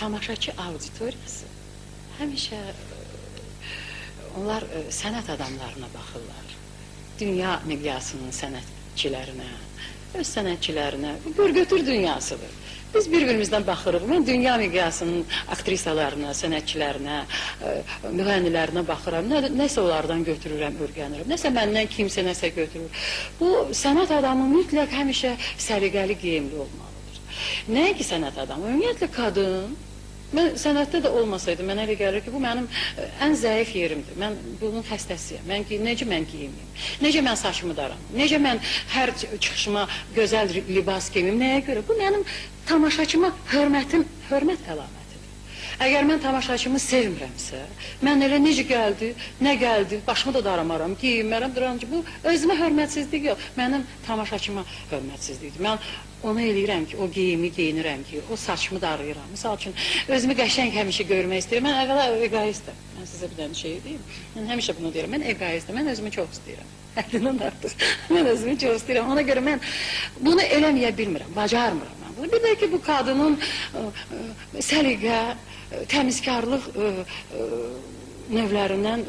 tamaşaçı auditoriyası həmişə e, onlar e, sənət adamlarına baxırlar. Dünya miqyasının sənətçilərinə, öz sənətçilərinə, görgötür dünyasıdır. Biz bir-birimizdən baxırıq. Mən dünya miqyasının aktrisalarına, sənətçilərinə, ə, müğənnilərinə baxıram. Nə, nəsə onlardan götürürəm, öyrənirəm. Nəsə məndən kimsə nəsə götürür. Bu sənət adamı mütləq həmişə səliqəli geyimli olmalıdır. Nəinki sənət adamı, ümumiyyətlə qadın Mən sənətdə də olmasaydım, mənə elə gəlir ki, bu mənim ə, ən zəif yerimdir. Mən bunun xəstəsiyəm. Mən ki, necə mən geyimliyim? Necə mən saçımı daram? Necə mən hər çıxışıma gözəl libas geyimim? Nəyə görə? Bu mənim tamaşaçıma hörmətim, hörmət əlamətidir. Əgər mən tamaşaçımı sevmirəmsə, mən elə necə gəldi, nə gəldi, başımı da daramaram, geyinmərəm, duram ki, bu özümə hörmətsizlik yox, mənim tamaşaçıma hörmətsizlikdir. Mən ona eləyirəm ki, o geyimi geyinirəm ki, o saçımı darayıram. Misal üçün, özümü qəşəng həmişə görmək istəyirəm. Mən əvvəla egoistəm. Mən sizə bir dənə şey deyim. Mən həmişə bunu deyirəm. Mən egoistəm. Mən özümü çox istəyirəm. Həddindən artıq. mən özümü çox istəyirəm. Ona görə mən bunu eləməyə bilmirəm, bacarmıram Bir də ki, bu qadının ə, ə, səliqə, ə, təmizkarlıq növlərindən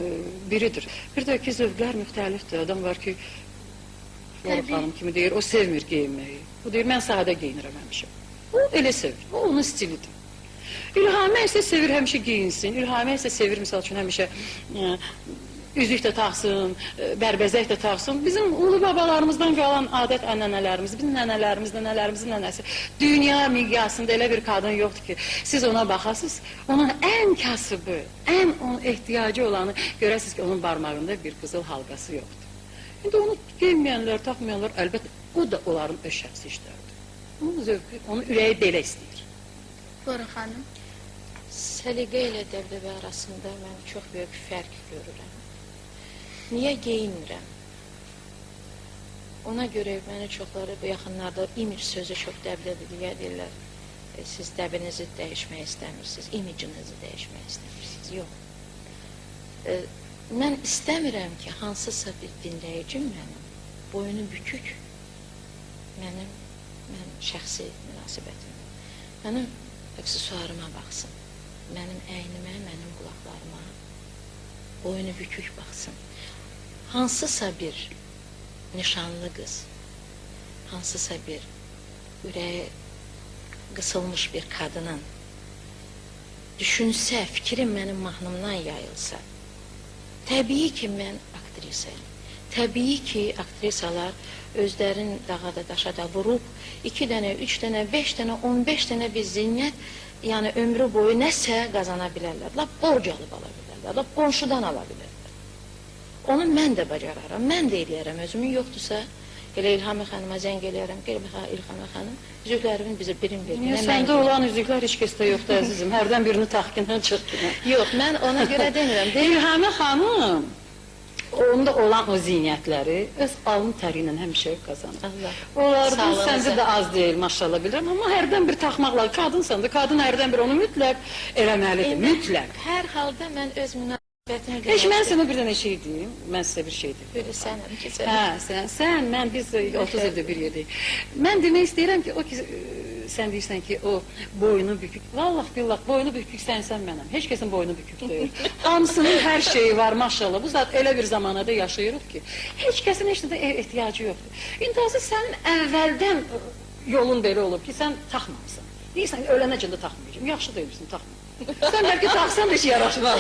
biridir. Bir də ki, zövqlər müxtəlifdir. Adam var ki, Təbii. xanım kimi deyir, o sevmir geyinməyi. O deyir, mən sadə geyinirəm həmişə. O elə sevir, o onun stilidir. İlhamə isə sevir həmişə geyinsin. İlhamə isə sevir, misal üçün, həmişə üzük də taxsın, ə, bərbəzək də taxsın. Bizim ulu babalarımızdan qalan adət ənənələrimiz, bizim nənələrimiz, nənələrimizin nənəsi. Dünya miqyasında elə bir qadın yoxdur ki, siz ona baxasınız, onun ən kasıbı, ən onun ehtiyacı olanı görəsiniz ki, onun barmağında bir qızıl halqası yoxdur. İndi onu giyməyənlər, taxmayanlar, əlbəttə o da onların öz şəxsi. Onun zövqü, onun ürəyi belə istəyir. Flora xanım. Səliqə ilə dəbdəbə arasında mən çox böyük fərq görürəm. Niyə geyinmirəm? Ona görə məni çoxları bu yaxınlarda image sözü çox dəbdəbəliyə deyirlər. E, siz dəbinizi dəyişmək istəmirsiniz, imicinizi dəyişmək istəmirsiniz. Yox. E, mən istəmirəm ki, hansısa bir dinləyicim mənim boynu bükük mənim mən şəxsi münasibətim. Mənim aksesuarıma baxsın. Mənim əynimə, mənim qulaqlarıma boynu bükük baxsın. Hansısa bir nişanlı qız, hansısa bir ürəyi qısılmış bir qadının düşünsə, fikrim mənim mahnımdan yayılsa, təbii ki, mən aktrisayım. Təbii ki, aktrisalar özlərin dağada daşa da vurub, iki dənə, üç dənə, beş dənə, on beş dənə bir ziynət, yəni ömrü boyu nəsə qazana bilərlər. Lap borc alıb ala bilərlər, lap qonşudan ala bilərlər. Onu mən də bacararam, mən də eləyərəm, özümün yoxdursa, elə İlhamə xanıma zəng eləyərəm, baxa İlhamə xanım, üzüklərimin bizə birim verin. Niyə səndə olan üzüklər heç kəsdə yoxdur əzizim. Hərdən birini taxkindən çıxdı. Yox, mən ona görə demirəm. Deyir, İlhamə xanım onda olan o ziynətləri öz alın təri ilə həmişə qazanır. Allah. Onlardan səndə də az deyil, maşallah bilirəm, amma hərdən bir taxmaqla qadınsan da, qadın hərdən bir onu mütləq eləməlidir, mütləq. Hər halda mən öz münasibətimi Heç mən sənə bir dənə şey deyim, mən sizə bir şey deyim. Bilirsən ki, sən Hə, sən, sən, mən biz e, 30 ildir bir yerdəyik. Mən demək istəyirəm ki, o ki e, sən deyirsən ki, o boynu bükük. Vallah billah, boynu bükük sənsən mənəm. Heç kəsin boynu bükük deyil. Hamısının hər şeyi var, maşallah. Bu zat elə bir zamanada yaşayırıq ki, heç kəsin heç nədə e- ehtiyacı yoxdur. İndi azı sənin əvvəldən yolun belə olub ki, sən taxmamısan. Deyirsən ki, ölənəcən də taxmayacağam. Yaxşı deyirsən, taxma. Sən bəlkə taxsan da heç yaraşmaz.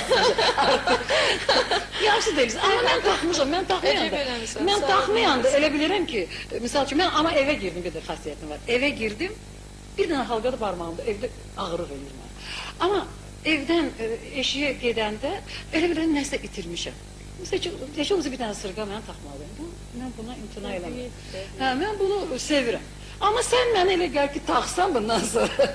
Yaxşı deyirsən. Amma mən taxmışam, mən taxmayanda. Mən taxmayanda elə bilirəm ki, misal üçün mən amma evə girdim bir də xasiyyətim var. Evə girdim, bir dənə halqa da barmağımda evdə ağrıq eləyir mənə. Amma evdən e, eşiyə gedəndə elə bilirəm nəsə itirmişəm. Məsələn, olmasa bir dənə sırğa mən taxmalıyım. Bu, mən buna imtina eləmirəm. Hə, mən bunu sevirəm. Amma sən mənə elə gəl ki, taxsan bundan sonra.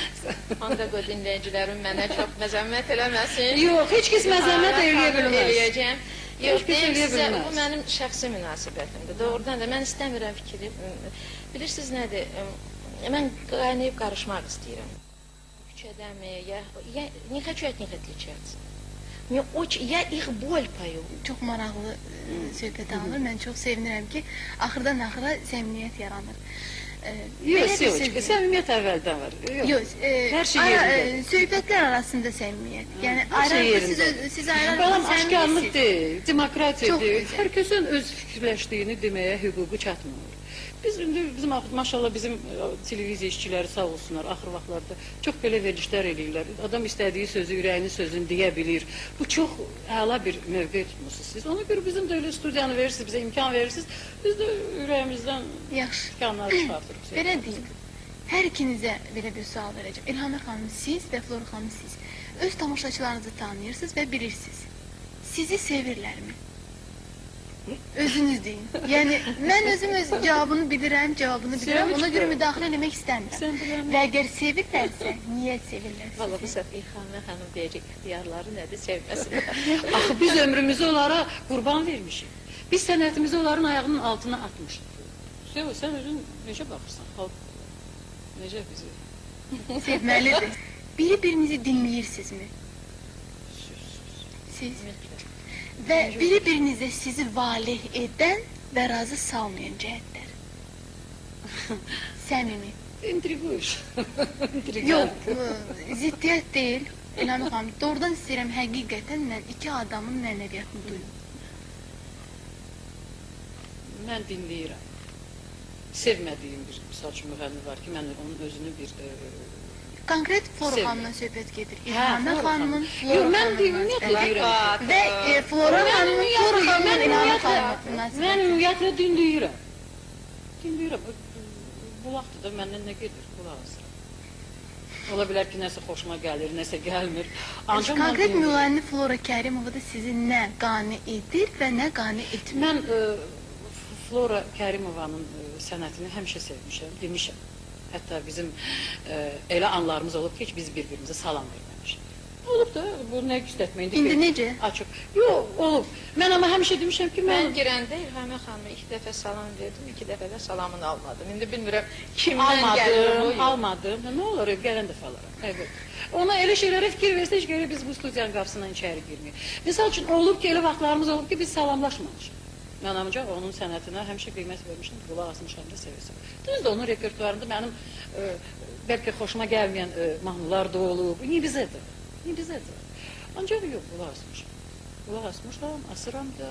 Onda bu dinləyicilərim mənə çox məzəmmət eləməsin. Yox, heç kəs məzəmmət Hə, eləyə qəbul bilməz. Eləyəcəm. Heç Yox, kəs deyim eləyə sizə, bilməz. bu mənim şəxsi münasibətimdir. Doğrudan da mən istəmirəm fikri. Bilirsiniz nədir? Mən qaynayıb qarışmaq istəyirəm. Küçədəmi, ya, я не хочу от них отличаться. Мне очень, я их боль пою. Çox maraqlı e, söhbət alınır. Mən çox sevinirəm ki, axırdan axıra səmimiyyət yaranır. Yox, söz- səmimiyyət əvvəldən var. Yox. Yox, e, Hər şey ara, yerində. e, söhbətlər arasında səmimiyyət. Yəni aranızda siz, siz aranızda aşkarlıq səmimisiz. deyil, demokratiyadır. Hər kəsin öz fikirləşdiyini deməyə hüququ çatmır. Biz indi bizim maşallah bizim e, televiziya işçiləri sağ olsunlar axır vaxtlarda çox belə verilişlər eləyirlər. Adam istədiyi sözü, ürəyinin sözünü deyə bilir. Bu çox əla bir mövqe tutmusunuz siz. Ona görə bizim də elə studiyanı verirsiniz, bizə imkan verirsiniz. Biz də ürəyimizdən Yaxşı. imkanları çıxartırıq. Belə deyim. Hər ikinizə belə bir sual verəcəm. İlham xanım siz və Flora xanım siz öz tamaşaçılarınızı tanıyırsınız və bilirsiniz. Sizi sevirlərmi? Özünüz deyin. Yəni mən özüm öz cavabını bilirəm, cavabını bilirəm. Ona görə müdaxilə eləmək istəmirəm. Və əgər sevirlərsə, niyə sevirlər Valla bu sizi? səfər İlhamə xanım deyəcək ixtiyarları nədir sevməsin. Axı biz ömrümüzü onlara qurban vermişik. Biz sənətimizi onların ayağının altına atmışıq. Sev, sən özün necə baxırsan? Xalq necə bizi? Sevməlidir. Biri-birinizi dinləyirsinizmi? Siz və biri-birinizə sizi valeh edən və razı salmayan cəhətlər. Səmimi. İntriguş. Yox, ə, ziddiyyət deyil. Elham xanım, doğrudan istəyirəm həqiqətən mən iki adamın mənəviyyatını duyum. Mən dinləyirəm. Sevmədiyim bir misal üçün müğənni var ki, mən onun özünü bir e, Konkret Flora Sevmirəm. xanımdan söhbət gedir. Hə, Flora xanımın, xanım. Yox, mən ümumiyyətlə deyirəm. Və e, Flora xanımın, Flora xanımın mən ümumiyyətlə, xanımın mən ümumiyyətlə dinləyirəm. Dinləyirəm. Bu vaxtda da məndən nə gedir? Qulaq asıram. Ola bilər ki, nəsə xoşuma gəlir, nəsə gəlmir. Ancaq Konkret müğənni Flora Kərimova da sizi nə qane edir və nə qane etmir. Mən e, Flora Kərimovanın e, sənətini həmişə sevmişəm, demişəm. Hətta bizim e, elə anlarımız olub ki, heç biz bir-birimizə salam verməmişik. Olub da, bu nə güstətməkdir İndi necə? Açıq. Yox, olub. Mən amma həmişə demişəm ki, Mən mən girəndə İlhamə xanıma iki dəfə salam verdim, iki dəfə də salamını almadım. İndi bilmirəm kimdən gəlir bu. almadım, yox. almadım. Nə olur, gələn dəfə alaram. Evet. Ona elə şeylərə fikir versək görə biz bu studiyanın qapısından içəri girmirik. Misal üçün olub ki, elə vaxtlarımız olub ki, biz salamlaşmamışıq. Mən ancaq onun sənətinə həmişə qiymət vermişəm, qulaq asmışam da sevirsən. Düzdür, onun repertuarında mənim e, bəlkə xoşuma gəlməyən e, mahnılar da olub. İndi bizədir. İndi bizədir. Ancaq yox, qulaq asmışam. Qulaq asmışam, asıram da.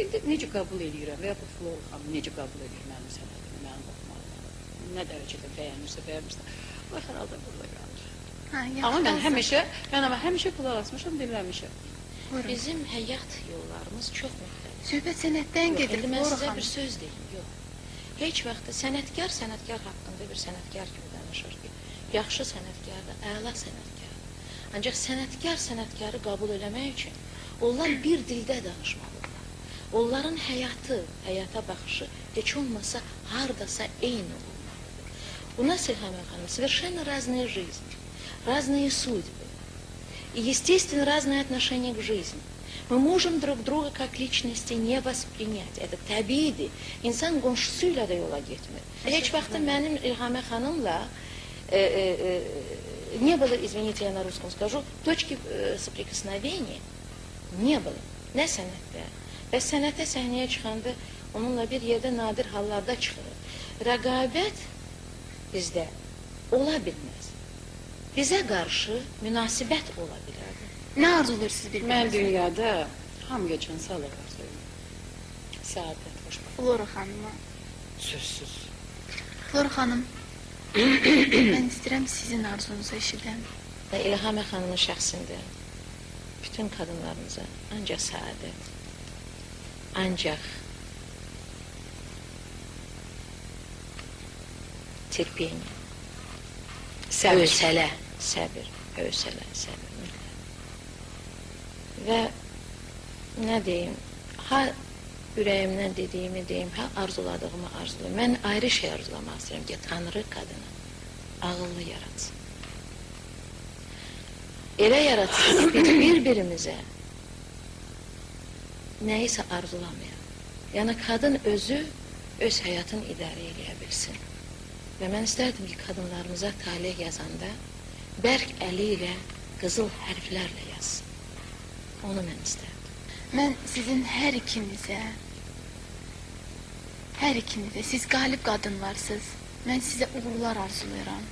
İndi necə qəbul edirəm və ya bu Flora xanım necə qəbul edir mənim sənətimi, mənim oxumağımı. Nə dərəcədə bəyənirsə, bəyənmirsə. O hər halda burada qalır. Hə, Amma mən həmişə, mən amma həmişə qulaq asmışam, dinləmişəm. Buyurun. Bizim həyat yollarımız çox müxtəlif. Söhbət sənətdən Yox, gedir. indi mən Flora sizə xanım. bir söz deyim, yox. Heç vaxt sənətkar sənətkar haqqında bir sənətkar kimi danışır ki, yaxşı sənətkardır, əla sənətkardır. Ancaq sənətkar sənətkarı qəbul eləmək üçün onlar bir dildə danışmalıdırlar. Onların həyatı, həyata baxışı heç olmasa hardasa eyni olmalıdır. У нас, Ильхам Иванович, совершенно разная жизнь, разные судьбы. И, естественно, разное отношение к жизни. Мы можем друг друга как личности не воспринять. Это təbiidir. İnsan qonşusu ilə də yola getmir. Heç vaxt mənim İlhamə xanımla e, e, e, не было, извините, я на русском скажу, точки e, соприкосновения не было. Nə sənətdə? Və sənətə səhnəyə çıxanda onunla bir yerdə nadir hallarda çıxırıq. Rəqabət bizdə ola bilməz. Bizə qarşı münasibət ola bilər. Nə arzulayırsınız bir Mən dünyada hamıya can sağlıq arzulayıram. Səadət, xoşbəxt, Flora xanıma. sözsüz. Flora xanım, mən istəyirəm sizin arzunuzu eşidəm. Və İlhamə xanımın şəxsində bütün qadınlarımıza ancaq səadət, ancaq terpiyyə, Səbir. hövsələ, səbir, hövsələ, səbir. Və nə deyim, ha ürəyimdən dediyimi deyim, ha arzuladığımı arzulayım. Mən ayrı şey arzulamaq istəyirəm ki, Tanrı qadını ağıllı yaratsın. Elə yaratsın ki, biz bir-birimizə nəyisə arzulamayaq. Yəni, qadın özü öz həyatını idarə edə bilsin. Və mən istərdim ki, qadınlarımıza talih yazanda bərk əli ilə qızıl hərflərlə yazsın. Onu mən istərdim. Mən sizin hər ikinizə, hər ikinizə, siz qalib qadınlarsınız. Mən sizə uğurlar arzulayıram.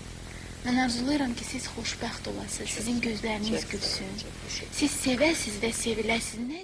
Mən arzulayıram ki, siz xoşbəxt olasınız, sizin gözləriniz gülsün. Siz sevəsiz və seviləsiz. Nə